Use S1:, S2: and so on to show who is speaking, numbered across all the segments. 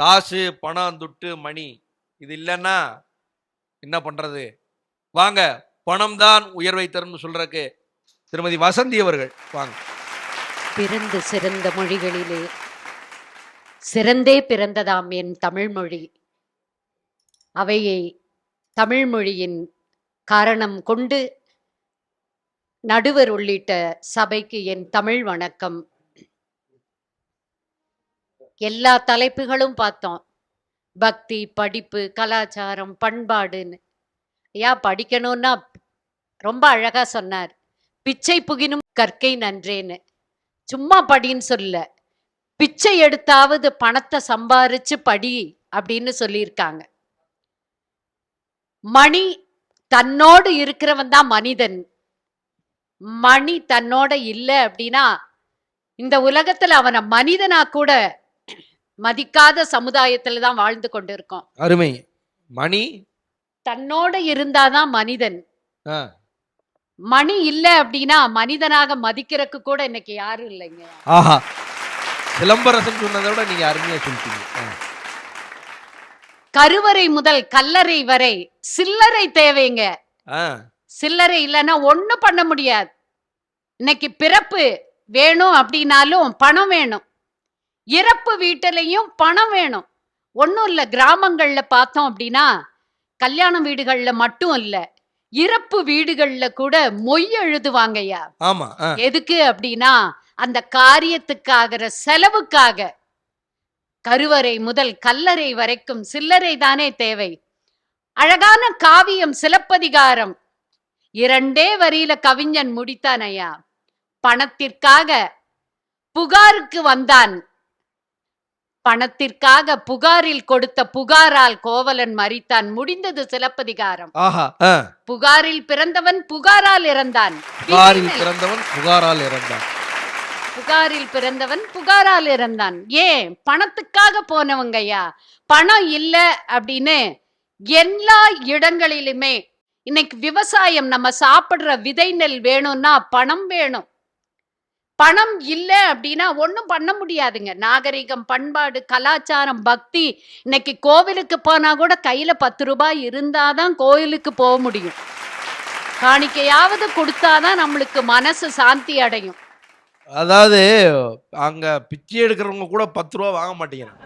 S1: காசு பணம் துட்டு மணி இது இல்லைன்னா என்ன பண்ணுறது வாங்க பணம் தான் உயர்வை தரும்னு சொல்கிறக்கு திருமதி வசந்தி அவர்கள் வாங்க.
S2: பிறந்து சிறந்த மொழிகளிலே. சிறந்தே பிறந்ததாம் என் தமிழ்மொழி அவையை தமிழ்மொழியின் காரணம் கொண்டு நடுவர் உள்ளிட்ட சபைக்கு என் தமிழ் வணக்கம். எல்லா தலைப்புகளும் பார்த்தோம். பக்தி படிப்பு கலாச்சாரம் பண்பாடுன்னு. ஐயா படிக்கணும்னா ரொம்ப அழகா சொன்னார். பிச்சை புகினும் கற்கை நன்றேன்னு. சும்மா படின்னு சொல்ல பிச்சை எடுத்தாவது பணத்தை சம்பாரிச்சு படி அப்படின்னு சொல்லியிருக்காங்க. மணி தன்னோடு இருக்கிறவன் தான் மனிதன். மணி தன்னோட இல்லை அப்படின்னா இந்த உலகத்துல அவனை மனிதனா கூட மதிக்காத சமுதாயத்துல தான் வாழ்ந்து கொண்டிருக்கோம்.
S1: அருமை. மணி?
S2: தன்னோட இருந்தாதான் மனிதன். மணி இல்ல அப்படின்னா மனிதனாக மதிக்கிறதுக்கு கூட இன்னைக்கு யாரும் இல்லைங்க.
S1: ஆஹா. சிலம்பரசன் சொன்னதை விட நீங்க அருமையா சொல்லிட்டீங்க.
S2: கருவறை முதல் கல்லறை வரை சில்லறை தேவைங்க. சில்லறை இல்லைன்னா ஒண்ணும் பண்ண முடியாது. இன்னைக்கு பிறப்பு வேணும் அப்படின்னாலும் பணம் வேணும். இறப்பு வீட்டிலையும் பணம் வேணும். ஒன்றும் இல்லை கிராமங்கள்ல பார்த்தோம் அப்படின்னா கல்யாண வீடுகள்ல மட்டும் இல்ல இறப்பு வீடுகள்ல கூட மொய் எழுதுவாங்கய்யா.
S1: ஆமா
S2: எதுக்கு அப்படின்னா அந்த காரியத்துக்காகிற செலவுக்காக. கருவறை முதல் கல்லறை வரைக்கும் சில்லறை தானே தேவை. அழகான காவியம் சிலப்பதிகாரம். இரண்டே வரியில கவிஞன் முடித்தான் ஐயா பணத்திற்காக புகாருக்கு வந்தான். பணத்திற்காக புகாரில் கொடுத்த புகாரால் கோவலன் மரித்தான். முடிந்தது சிலப்பதிகாரம். புகாரில் பிறந்தவன் புகாரால் இறந்தான்.
S1: புகாரில் பிறந்தவன் புகாரால் இறந்தான்.
S2: புகாரில் பிறந்தவன் புகாரால் இறந்தான். ஏன் பணத்துக்காக போனவங்கய்யா பணம் இல்ல அப்படின்னு எல்லா இடங்களிலுமே இன்னைக்கு விவசாயம் நம்ம சாப்பிடுற விதை நெல் வேணும்னா பணம் வேணும். பணம் இல்ல அப்படின்னா ஒண்ணும் பண்ண முடியாதுங்க. நாகரிகம் பண்பாடு கலாச்சாரம் பக்தி. இன்னைக்கு கோவிலுக்கு போனா கூட கையில பத்து ரூபாய் இருந்தாதான் கோயிலுக்கு போக முடியும். காணிக்கையாவது கொடுத்தாதான் நம்மளுக்கு மனசு சாந்தி அடையும்.
S1: அதாவது அங்க பிச்சை எடுக்கிறவங்க கூட பத்து ரூபா வாங்க மாட்டேங்கிறாங்க.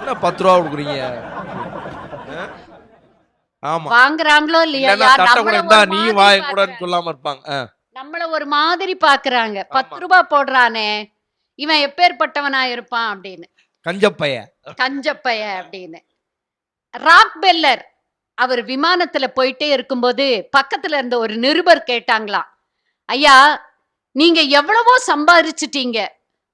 S1: என்ன பத்து ரூபா கொடுக்குறீங்க? ஆமா.
S2: வாங்குறாங்களோ இல்லையா?
S1: நீ வாங்க கூடாதுன்னு. சொல்லாம இருப்பாங்க.
S2: நம்மள ஒரு மாதிரி பாக்குறாங்க. பத்து. ரூபாய் போடுறானே இவன் எப்பேற்பட்டவனா இருப்பான் அப்படின்னு.
S1: கஞ்சப்பைய.
S2: கஞ்சப்பைய அப்படின்னு. ராக் பெல்லர் அவர் விமானத்துல போயிட்டே இருக்கும்போது பக்கத்துல இருந்த ஒரு நிருபர் கேட்டாங்களாம். ஐயா நீங்க எவ்வளவோ சம்பாரிச்சிட்டீங்க.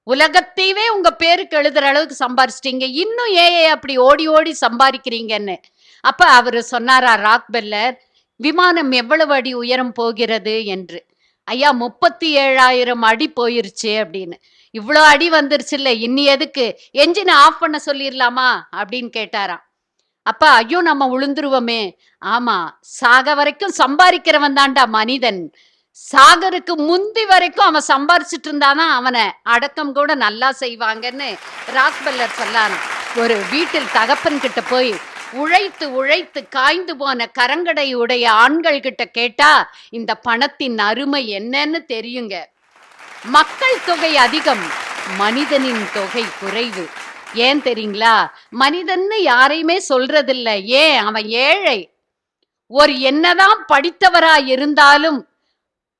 S2: உலகத்தையவே உங்க பேருக்கு எழுதுற அளவுக்கு சம்பாரிச்சிட்டீங்க. இன்னும் ஏன் அப்படி ஓடி ஓடி சம்பாதிக்கிறீங்கன்னு? அப்ப அவர் சொன்னாரா ராக் பெல்லர் விமானம் எவ்வளவு அடி உயரம் போகிறது? என்று. ஐயா முப்பத்தி ஏழாயிரம் அடி போயிருச்சு அப்படின்னு. இவ்வளோ அடி வந்துருச்சு இல்ல இன்னி எதுக்கு? என்ஜினை ஆஃப் பண்ண சொல்லிடலாமா அப்படின்னு கேட்டாராம். அப்பா ஐயோ நம்ம உளுந்துருவோமே. ஆமா சாக வரைக்கும் சம்பாதிக்கிறவன் தான்டா மனிதன். சாகருக்கு முந்தி வரைக்கும் அவன் சம்பாரிச்சிட்டு இருந்தாதான் அவனை? அடக்கம் கூட நல்லா செய்வாங்கன்னு ராக்பெல்லர் சொல்லான் ஒரு வீட்டில் தகப்பன் கிட்ட போய் உழைத்து உழைத்து காய்ந்து போன கரங்கடை உடைய ஆண்கள் கிட்ட கேட்டா இந்த பணத்தின் அருமை என்னன்னு தெரியுங்க. மக்கள் தொகை அதிகம் மனிதனின் தொகை குறைவு. ஏன் தெரியுங்களா? மனிதன்னு யாரையுமே சொல்றதில்ல. ஏன்? அவன் ஏழை. ஒரு என்னதான் படித்தவரா இருந்தாலும்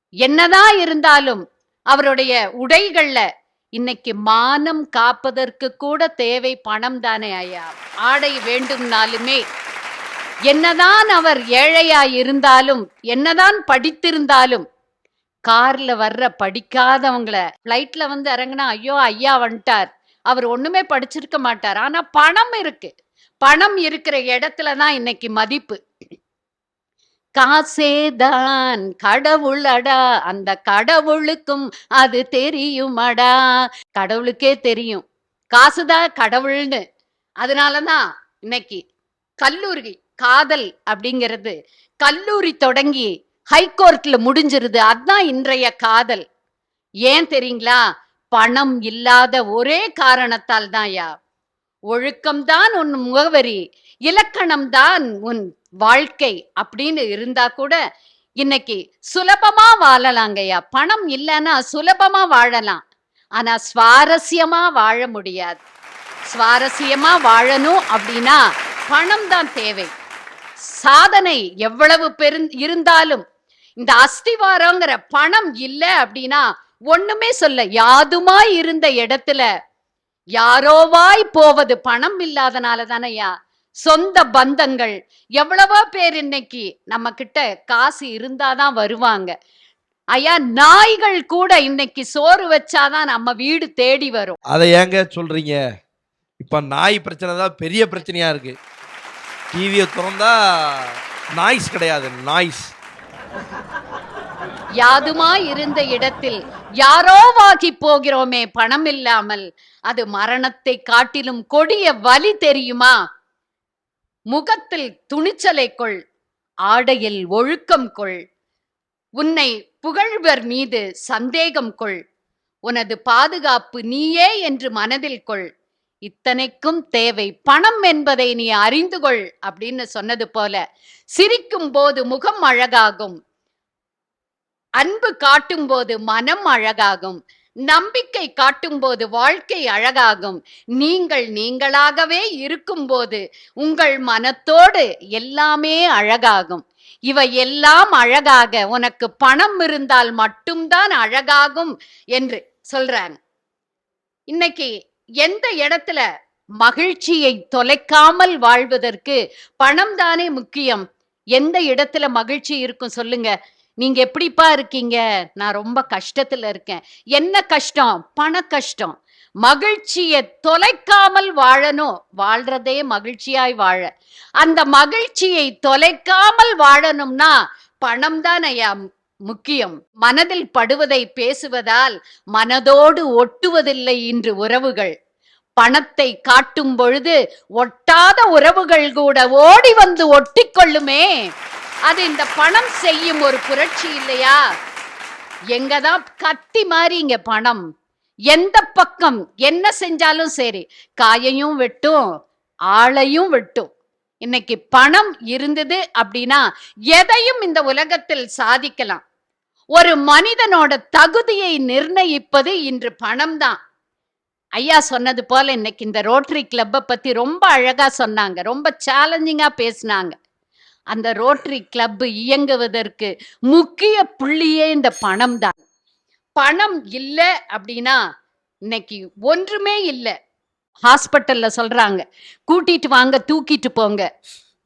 S2: என்னதான் இருந்தாலும் அவருடைய உடைகள்ல இன்னைக்கு மானம் காப்பதற்கு கூட தேவை பணம் தானே ஐயா. ஆடை வேண்டும்னாலுமே என்னதான் அவர் ஏழையா இருந்தாலும் என்னதான் படித்திருந்தாலும் கார்ல வர்ற படிக்காதவங்கள ஃப்ளைட்ல வந்து இறங்குனா ஐயோ ஐயா வந்துட்டார். அவர் ஒண்ணுமே படிச்சிருக்க மாட்டார். ஆனா பணம் இருக்கு. பணம் இருக்கிற இடத்துல தான் இன்னைக்கு மதிப்பு. காசேதான் கடவுளடா அந்த கடவுளுக்கும் அது தெரியுமடா. கடவுளுக்கே தெரியும். காசுதான் கடவுள்னு. அதனாலதான் இன்னைக்கு கல்லூரி காதல் அப்படிங்கிறது கல்லூரி தொடங்கி ஹைகோர்ட்ல முடிஞ்சிருது. அதுதான் இன்றைய காதல். ஏன் தெரியுங்களா? பணம் இல்லாத ஒரே காரணத்தால் தான் யா ஒழுக்கம்தான் உன் முகவரி இலக்கணம்தான் உன் வாழ்க்கை அப்படின்னு இருந்தா கூட இன்னைக்கு சுலபமா வாழலாங்கய்யா. பணம் இல்லைன்னா சுலபமா வாழலாம். ஆனா சுவாரஸ்யமா வாழ முடியாது. சுவாரஸ்யமா வாழணும் அப்படின்னா பணம் தான் தேவை. சாதனை எவ்வளவு பெரு இருந்தாலும் இந்த அஸ்திவாரங்கிற பணம் இல்லை அப்படின்னா ஒண்ணுமே சொல்ல யாதுமா இருந்த இடத்துல யாரோவாய் போவது பணம் இல்லாதனால தானையா சொந்த பந்தங்கள். எவ்வளவோ பேர் இன்னைக்கு நம்ம கிட்ட காசு இருந்தாதான் வருவாங்க. ஐயா நாய்கள் கூட இன்னைக்கு சோறு வச்சாதான் நம்ம வீடு தேடி வரும்.
S1: அதை ஏங்க சொல்றீங்க? இப்ப நாய் பிரச்சனை தான் பெரிய பிரச்சனையா இருக்கு. டிவியை திறந்தா நாய்ஸ் கிடையாது நாய்ஸ்.
S2: யாதுமா இருந்த இடத்தில் யாரோவாகி போகிறோமே பணம் இல்லாமல் அது மரணத்தை காட்டிலும் கொடிய வலி தெரியுமா? முகத்தில் துணிச்சலை கொள் ஆடையில் ஒழுக்கம் கொள் உன்னை புகழ்வர் மீது சந்தேகம் கொள் உனது பாதுகாப்பு நீயே என்று மனதில் கொள் இத்தனைக்கும் தேவை பணம் என்பதை நீ அறிந்து கொள் அப்படின்னு சொன்னது போல சிரிக்கும் போது முகம் அழகாகும் அன்பு காட்டும் போது மனம் அழகாகும். நம்பிக்கை காட்டும் போது வாழ்க்கை அழகாகும். நீங்கள் நீங்களாகவே இருக்கும்போது உங்கள் மனத்தோடு எல்லாமே அழகாகும். இவை எல்லாம் அழகாக உனக்கு பணம் இருந்தால் மட்டும்தான் அழகாகும் என்று சொல்றாங்க. இன்னைக்கு எந்த இடத்துல மகிழ்ச்சியை தொலைக்காமல் வாழ்வதற்கு பணம் தானே முக்கியம்? எந்த இடத்துல மகிழ்ச்சி இருக்கும் சொல்லுங்க. நீங்க எப்படிப்பா இருக்கீங்க? நான் ரொம்ப கஷ்டத்துல இருக்கேன். என்ன கஷ்டம்? பண கஷ்டம். மகிழ்ச்சியை தொலைக்காமல் வாழணும். வாழ்றதே மகிழ்ச்சியாய் வாழ. அந்த மகிழ்ச்சியை தொலைக்காமல் வாழணும்னா பணம் தான் ஐயா முக்கியம். மனதில் படுவதை பேசுவதால் மனதோடு ஒட்டுவதில்லை இன்று உறவுகள். பணத்தை காட்டும் பொழுது ஒட்டாத உறவுகள் கூட ஓடி வந்து ஒட்டிக்கொள்ளுமே. அது இந்த பணம் செய்யும் ஒரு புரட்சி இல்லையா? எங்கதான் கத்தி மாதிரி இங்க பணம். எந்த பக்கம் என்ன செஞ்சாலும் சரி காயையும் வெட்டும் ஆளையும் வெட்டும். இன்னைக்கு பணம் இருந்தது அப்படின்னா எதையும் இந்த உலகத்தில் சாதிக்கலாம். ஒரு மனிதனோட தகுதியை நிர்ணயிப்பது இன்று பணம் தான் ஐயா சொன்னது போல இன்னைக்கு இந்த ரோட்டரி கிளப்பை பத்தி ரொம்ப அழகா சொன்னாங்க ரொம்ப சேலஞ்சிங்கா பேசினாங்க. அந்த ரோட்டரி கிளப் இயங்குவதற்கு முக்கிய புள்ளியே இந்த பணம் தான். பணம் இல்லை அப்படின்னா இன்னைக்கு ஒன்றுமே இல்லை. ஹாஸ்பிட்டல்ல சொல்றாங்க கூட்டிட்டு வாங்க தூக்கிட்டு போங்க.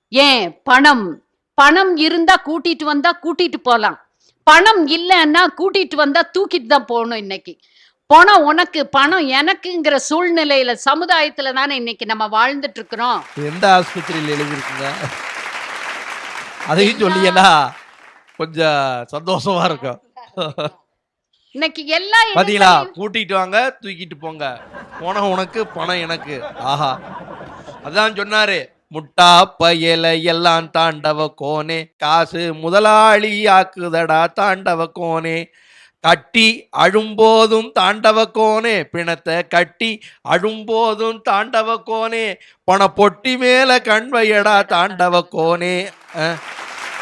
S2: ஏன்? பணம். பணம் இருந்தா கூட்டிட்டு வந்தா கூட்டிட்டு போலாம். பணம் இல்லைன்னா கூட்டிட்டு வந்தா தூக்கிட்டு தான் போகணும் இன்னைக்கு. பணம் உனக்கு பணம் எனக்குங்கிற சூழ்நிலையில சமுதாயத்துல தானே இன்னைக்கு நம்ம வாழ்ந்துட்டு இருக்கிறோம்.
S1: எந்த ஆஸ்பத்திரியில் எழுதியிருக்குங்க? அதையும் சொல்லிங்கன்னா கொஞ்சம் சந்தோஷமா இருக்கும்.
S2: இன்னைக்கு எல்லா
S1: பாத்தீங்களா? கூட்டிட்டு வாங்க தூக்கிட்டு போங்க. பணம் உனக்கு பணம் எனக்கு. ஆஹா. அதான் சொன்னாரு முட்டா பயல எல்லாம் தாண்டவ கோனே காசு முதலாளி ஆக்குதடா தாண்டவ கோனே. கட்டி அழும்போதும் தாண்டவ கோனே. பிணத்தை கட்டி அழும்போதும் தாண்டவ கோனே. பண பொட்டி மேல கண்வையடா தாண்டவ கோனே.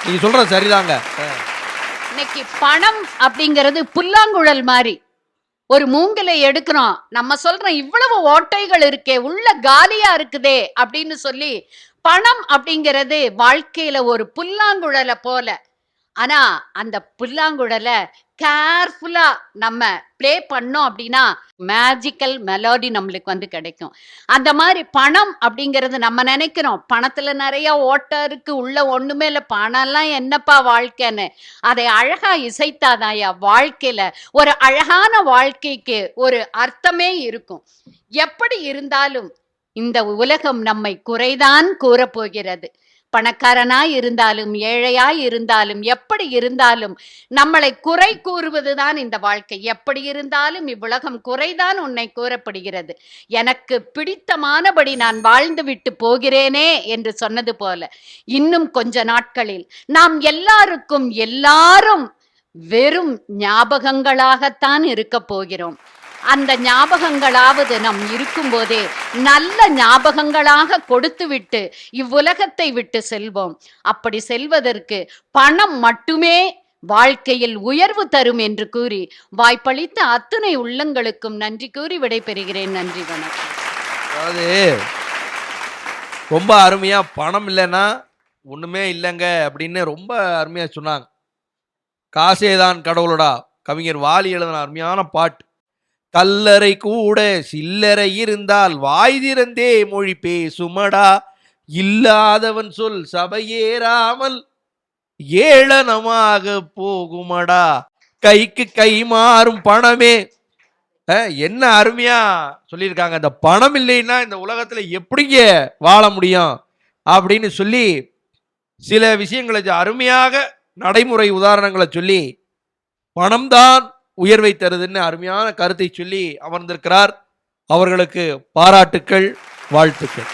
S1: நீ சொல்ற சரிதாங்க.
S2: இன்னைக்கு பணம் அப்படிங்கிறது புல்லாங்குழல் மாதிரி. ஒரு மூங்கிலை எடுக்கிறோம். நம்ம சொல்றோம் இவ்வளவு ஓட்டைகள் இருக்கே உள்ள காலியா இருக்குதே அப்படின்னு சொல்லி பணம் அப்படிங்கிறது வாழ்க்கையில ஒரு புல்லாங்குழலை போல. ஆனா அந்த புல்லாங்குழலை கேர்ஃபுல்லா நம்ம ப்ளே பண்ணோம் அப்படின்னா மேஜிக்கல் மெலோடி நம்மளுக்கு வந்து கிடைக்கும். அந்த மாதிரி பணம் அப்படிங்கிறது நம்ம நினைக்கிறோம். பணத்துல நிறைய ஓட்டம் இருக்கு. உள்ள ஒண்ணுமே இல்லை. பணம்லாம் என்னப்பா வாழ்க்கைன்னு? அதை அழகா இசைத்தாதாயா வாழ்க்கையில. ஒரு அழகான வாழ்க்கைக்கு ஒரு அர்த்தமே இருக்கும். எப்படி இருந்தாலும் இந்த உலகம் நம்மை குறைதான் கூறப்போகிறது. பணக்காரனாய் இருந்தாலும் ஏழையாய் இருந்தாலும் எப்படி இருந்தாலும் நம்மளை குறை கூறுவதுதான் இந்த வாழ்க்கை. எப்படி இருந்தாலும் இவ்வுலகம் குறைதான் உன்னை கூறப்படுகிறது. எனக்கு பிடித்தமானபடி நான் வாழ்ந்து விட்டு போகிறேனே என்று சொன்னது போல இன்னும் கொஞ்ச நாட்களில் நாம் எல்லாருக்கும் எல்லாரும் வெறும் ஞாபகங்களாகத்தான் இருக்க போகிறோம். அந்த ஞாபகங்களாவது நம் இருக்கும்போதே நல்ல ஞாபகங்களாக கொடுத்துவிட்டு இவ்வுலகத்தை விட்டு செல்வோம். அப்படி செல்வதற்கு பணம் மட்டுமே வாழ்க்கையில் உயர்வு தரும் என்று கூறி வாய்ப்பளித்த அத்துணை உள்ளங்களுக்கும் நன்றி கூறி விடைபெறுகிறேன். நன்றி வணக்கம்.
S1: அதாவது ரொம்ப அருமையா பணம் இல்லைன்னா ஒண்ணுமே இல்லைங்க அப்படின்னு ரொம்ப அருமையா சொன்னாங்க. காசேதான் கடவுளடா. கவிஞர் வாலி எழுதின அருமையான பாட்டு. கல்லறை கூட சில்லறை இருந்தால் வாய் திறந்தே மொழி பேசுமடா. இல்லாதவன் சொல் சபையேறாமல் ஏளனமாக போகுமடா. கைக்கு கை மாறும் பணமே. என்ன அருமையா சொல்லியிருக்காங்க. இந்த பணம் இல்லைன்னா இந்த உலகத்துல எப்படிங்க வாழ முடியும்? அப்படின்னு சொல்லி சில விஷயங்களை அருமையாக நடைமுறை உதாரணங்களை சொல்லி பணம்தான் உயர்வை தருதுன்னு அருமையான கருத்தை சொல்லி அமர்ந்திருக்கிறார். அவர்களுக்கு பாராட்டுக்கள் வாழ்த்துக்கள்.